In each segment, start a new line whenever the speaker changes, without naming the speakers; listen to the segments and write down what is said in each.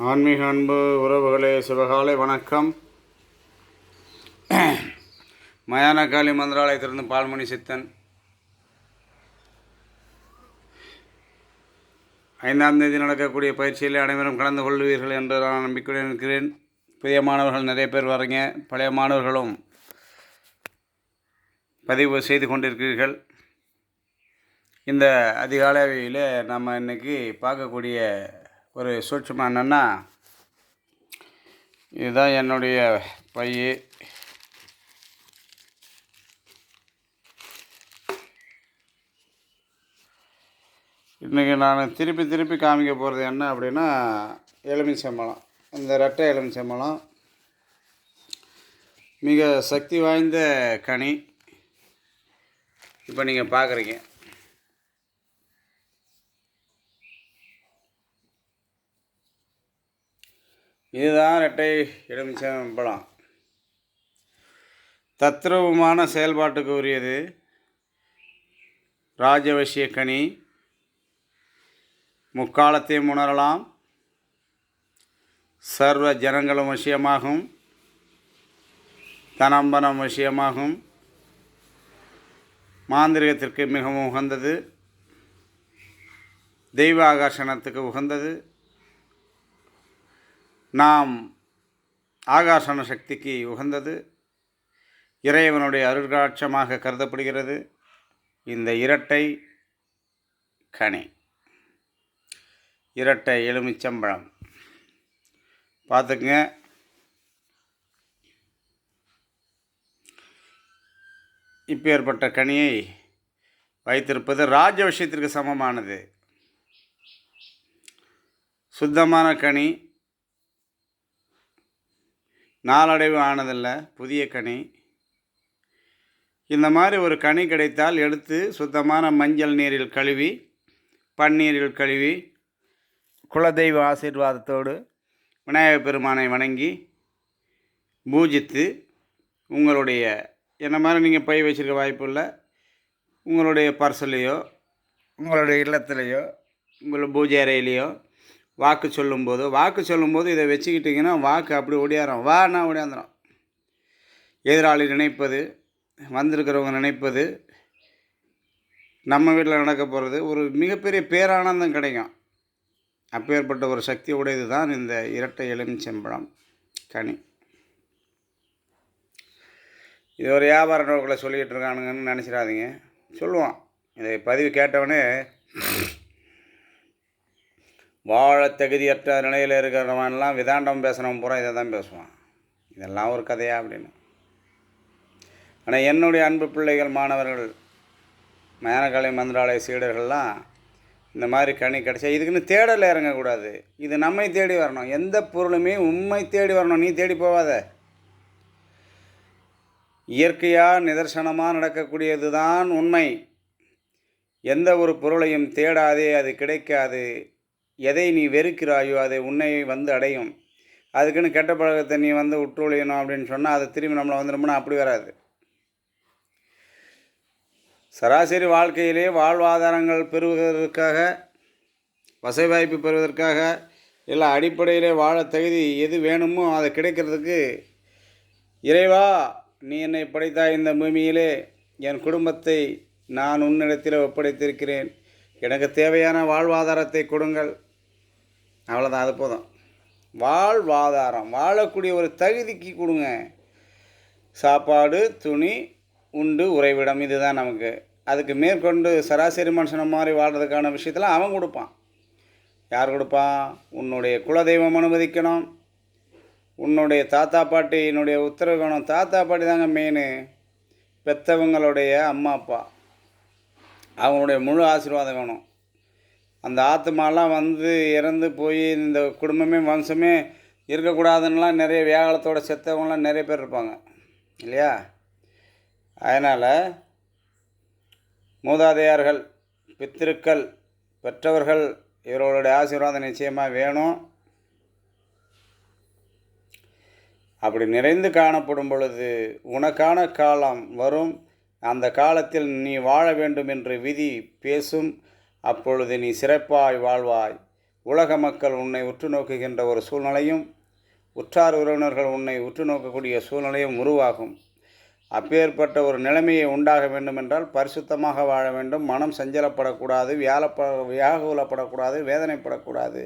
ஆன்மீக அன்பு உறவுகளே சிவகாலை வணக்கம். மயானகாளி மந்திராலயத்திலிருந்து பால்மணி சித்தன். ஐந்தாம் தேதி நடக்கக்கூடிய பயிற்சியில் அனைவரும் கலந்து கொள்வீர்கள் என்று நான் நம்பிக்கையுடன் இருக்கிறேன். புதிய மாணவர்கள் நிறைய பேர் வரீங்க. பழைய மாணவர்களும் பதிவு செய்து கொண்டிருக்கிறீர்கள். இந்த அதிகாலையில் நம்ம இன்னைக்கு பார்க்கக்கூடிய ஒரு சூட்சமாக என்னென்னா இதுதான் என்னுடைய பை இன்றைக்கி நான் திருப்பி திருப்பி காமிக்க போகிறது என்ன அப்படின்னா எலுமிச்சம்பழம் இந்த ரெட்டை எலுமிச்சம்பழம் மிக சக்தி வாய்ந்த கனி. இப்போ நீங்கள் பார்க்குறீங்க இதுதான் ரெட்டை எலுமிச்சம்பழம் தத்ரூபமான செயல்பாட்டுக்கு உரியது. ராஜவசிய கனி முக்காலத்தையும் உணரலாம். சர்வ ஜனங்களும் விஷயமாகும். தனம்பனம் விஷயமாகும். மாந்திரிகத்திற்கு மிகவும் உகந்தது. தெய்வ ஆகர்ஷணத்துக்கு உகந்தது. நாம் ஆகாசன சக்திக்கு உகந்தது இறைவனுடைய அருட்காட்சமாக கருதப்படுகிறது. இந்த இரட்டை கனி இரட்டை எலுமிச்சம்பழம். பார்த்துக்குங்க. இப்பேற்பட்ட கனியை வைத்திருப்பது ராஜ விஷயத்திற்கு சமமானது. சுத்தமான கனி நாளடைவு ஆனதில்ல புதிய கனி. இந்த மாதிரி ஒரு கனி கிடைத்தால் எடுத்து சுத்தமான மஞ்சள் நீரில் கழுவி பன்னீரில் கழுவி குலதெய்வ ஆசீர்வாதத்தோடு விநாயக பெருமானை வணங்கி பூஜித்து உங்களுடைய என்ன மாதிரி நீங்கள் பை வச்சுருக்க வாய்ப்பு இல்லை உங்களுடைய பர்சலையோ உங்களுடைய இல்லத்துலேயோ உங்கள் பூஜை அறையிலையோ வாக்கு சொல்லும்போது வாக்கு சொல்லும்போது இதை வச்சுக்கிட்டிங்கன்னா வாக்கு அப்படி ஓடியாரம் வானா ஓடியாந்துடும் எதிராளி நினைப்பது வந்திருக்கிறவங்க நினைப்பது நம்ம வீட்டில் நடக்க போகிறது ஒரு மிகப்பெரிய பேரானந்தம் கிடைக்கும். அப்பேற்பட்ட ஒரு சக்தி உடையது தான் இந்த இரட்டை எலுமிச்சம்பழம் கனி. இது ஒரு வியாபார நோக்கில் சொல்லிக்கிட்டு இருக்கானுங்கன்னு நினச்சிடாதீங்க. சொல்லுவான். இதை பதிவு கேட்டவனே வாழ தகுதியற்ற நிலையில் இருக்கிறவன்லாம் விதாண்டம் பேசுகிறவன் பூரா இதை தான் பேசுவான். இதெல்லாம் ஒரு கதையா அப்படின்னு. ஆனால் என்னுடைய அன்பு பிள்ளைகள் மாணவர்கள் மயானகாலை மந்திராலய சீடர்கள்லாம் இந்த மாதிரி கனி கிடச்சா இதுக்குன்னு தேடல இறங்கக்கூடாது. இது நம்மை தேடி வரணும். எந்த பொருளுமே உண்மை தேடி வரணும். நீ தேடி போவாத இயற்கையாக நிதர்சனமாக நடக்கக்கூடியது தான் உண்மை. எந்த ஒரு பொருளையும் தேடாதே அது கிடைக்காது. எதை நீ வெறுக்கிறாயோ அதை உன்னை வந்து அடையும். அதுக்குன்னு கெட்ட பழக்கத்தை நீ வந்து உற்றொழியணும் அப்படின்னு சொன்னால் அதை திரும்பி நம்மளை வந்துடும்னா அப்படி வராது. சராசரி வாழ்க்கையிலே வாழ்வாதாரங்கள் பெறுவதற்காக வசதி வாய்ப்பு பெறுவதற்காக இல்லை அடிப்படையிலே வாழ தகுதி எது வேணுமோ அதை கிடைக்கிறதுக்கு இறைவா நீ என்னை படைத்தாய் இந்த பூமியிலே என் குடும்பத்தை நான் உன்னிடத்தில் ஒப்படைத்திருக்கிறேன். எனக்கு தேவையான வாழ்வாதாரத்தை கொடுங்கள். அவ்வளோதான் அது போதும். வாழ்வாதாரம் வாழக்கூடிய ஒரு தகுதிக்கு கொடுங்க. சாப்பாடு துணி உண்டு உறைவிடம் இதுதான் நமக்கு. அதுக்கு மேற்கொண்டு சராசரி மனுஷனை மாதிரி வாழ்கிறதுக்கான விஷயத்தில் அவன் கொடுப்பான். யார் கொடுப்பான்? உன்னுடைய குலதெய்வம் அனுமதிக்கணும். உன்னுடைய தாத்தா பாட்டியினுடைய உத்தரவு வேணும் தாத்தா பாட்டி தாங்க மெயின் பெத்தவங்களுடைய அம்மா அப்பா. அவங்களுடைய முழு ஆசீர்வாதம் வேணும். அந்த ஆத்மாலாம் வந்து இறந்து போய் இந்த குடும்பமே வம்சமே இருக்கக்கூடாதுன்னெலாம் நிறைய வியாகலத்தோட செத்தவங்களாம் நிறைய பேர் இருப்பாங்க. இல்லையா? அதனால் மூதாதையார்கள் பித்திருக்கள் பெற்றவர்கள் இவர்களுடைய ஆசீர்வாதம் நிச்சயமாக வேணும். அப்படி நிறைந்து காணப்படும் பொழுது உனக்கான காலம் வரும். அந்த காலத்தில் நீ வாழ வேண்டும் என்று விதி பேசும். அப்பொழுது நீ சிறப்பாய் வாழ்வாய். உலக மக்கள் உன்னை உற்று நோக்குகின்ற ஒரு சூழ்நிலையும் உற்றார் உறவினர்கள் உன்னை உற்று நோக்கக்கூடிய சூழ்நிலையும் உருவாகும். அப்பேற்பட்ட ஒரு நிலைமையை உண்டாக வேண்டும் என்றால் பரிசுத்தமாக வாழ வேண்டும். மனம் சஞ்சலப்படக்கூடாது வியாழப்ப வியாகுலப்படக்கூடாது வேதனைப்படக்கூடாது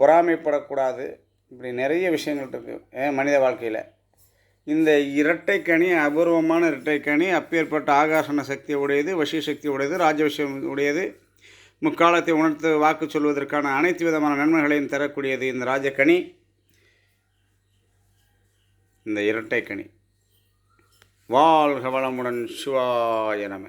பொறாமைப்படக்கூடாது. இப்படி நிறைய விஷயங்கள் இருக்குது ஏன் மனித வாழ்க்கையில். இந்த இரட்டைக்கனி அபூர்வமான இரட்டைக்கனி அப்பேற்பட்ட ஆகாசன சக்தி உடையது வசிய சக்தி உடையது ராஜவிஷயம் உடையது முக்காலத்தை உணர்த்து வாக்கு சொல்வதற்கான அனைத்து விதமான நன்மைகளையும் தரக்கூடியது இந்த ராஜக்கனி இந்த இரட்டைக்கனி வாழ்க வளமுடன் சிவாய நம.